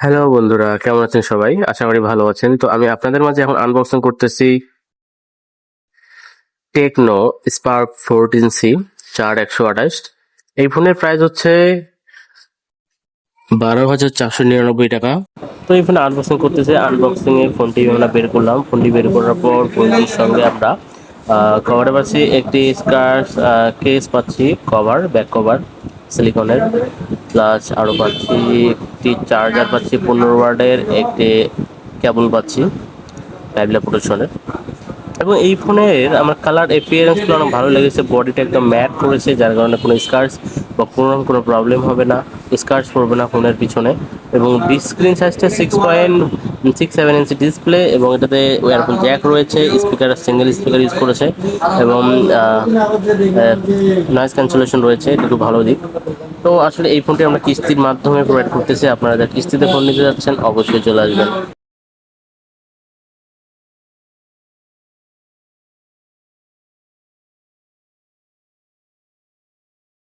Hello বন্ধুরা, কেমন আছেন সবাই? আশা করি ভালো আছেন। তো আমি আপনাদের মাঝে এখন আনবক্সিং করতেছি টেকনো স্পার্ক ফোরটিন সি চার একশো আঠাশ। এই ফোনের প্রাইস হচ্ছে বারো হাজার চারশো নিরানব্বই টাকা। তো এই ফোনে আনবক্সিং করতেছে। আনবক্সিং এ ফোনটি আমরা বের করলাম। ফোনটি বের করার পর ফোনটির সঙ্গে আমরা কভারে পাচ্ছি একটি স্কার্স কেস পাচ্ছি কভার ব্যাক কভার সিলিকনের প্লাস আরও পাচ্ছি একটি চার্জার পাচ্ছি পনেরো ওয়ার্ডের একটি কেবল পাচ্ছি টাইবলা প্রোটেকশনের এবং এই ফোনের আমার কালার এপিয়ারেন্সগুলো অনেক ভালো লেগেছে। বডিটা একদম ম্যাট করেছে, যার কারণে কোনো স্কার্স বা কোনো রকম কোনো প্রবলেম হবে না স্কার্স পড়বে না ফোনের পিছনে। এবং স্ক্রিন সাইজটা six point six seven inch display এবং এটাতে এরকম জ্যাক রয়েছে স্পিকার সিঙ্গেল স্পিকার ইউজ করেছে এবং নয়েজ ক্যান্সেলেশন রয়েছে, এটা একটু ভালো দিক। তো আসলে এই ফোনটি আমরা কিস্তির মাধ্যমে প্রোভাইড করতেছি, আপনারা কিস্তিতে ফোন নিতে যাচ্ছেন, অবশ্যই চলে আসবেন।